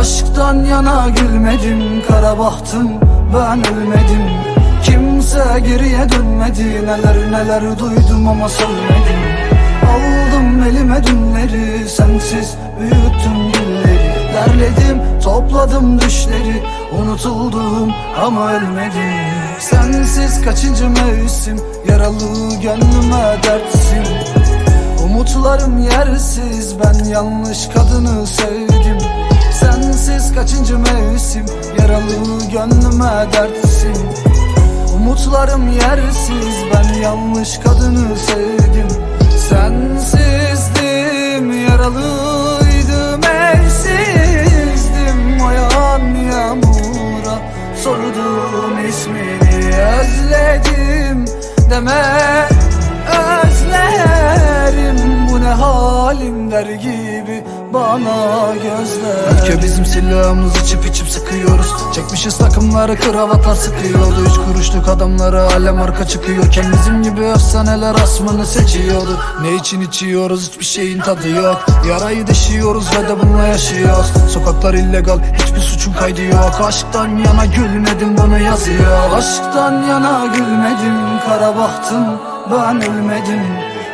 Aşktan yana gülmedim Kara bahtım ben ölmedim. Kimse geriye dönmedi Neler neler duydum ama söylemedim Aldım elime dünleri Sensiz büyüttüm gülleri Derledim topladım düşleri Unutuldum ama ölmedim. Sensiz kaçıncı mevsim Yaralı gönlüme dertsin. Umutlarım yersiz ben yanlış kadını sevdim Sensiz kaçıncı mevsim? Yaralı gönlüme dertsin. Umutlarım yersiz ben yanlış kadını sevdim. Sensizdim yaralıydım evsizdim. O yağan yağmura sordum ismini özledim deme Özlerim. Bu ne halim der gibi bana gözler. Ülke bizim silahımız içip içip sıkıyoruz. Çekmişiz takımları kravatlar sıkıyordu. Üç kuruşluk adamları alem arka çıkıyorken Bizim gibi efsaneler asmını seçiyordu. Ne için içiyoruz? Hiçbir şeyin tadı yok. Yarayı deşiyoruz ve de bununla yaşıyoruz. Sokaklar illegal hiçbir suçun kaydı yok. Aşktan yana gülmedim bunu yazıyor. Aşktan yana gülmedim kara bahtım ben ölmedim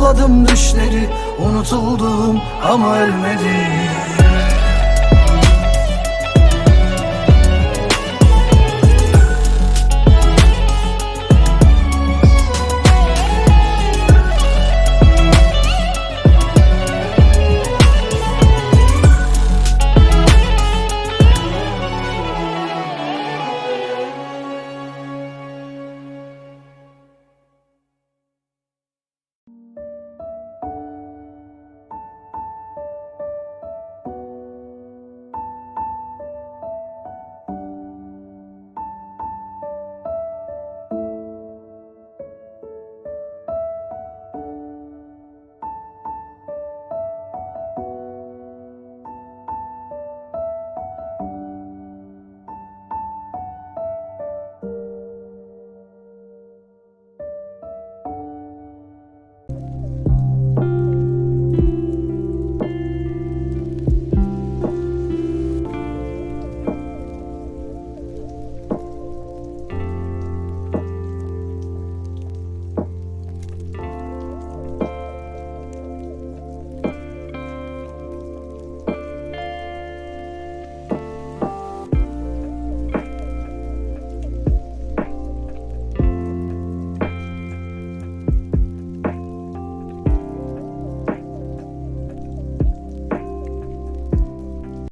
topladım düşleri Unutuldum ama ölmedim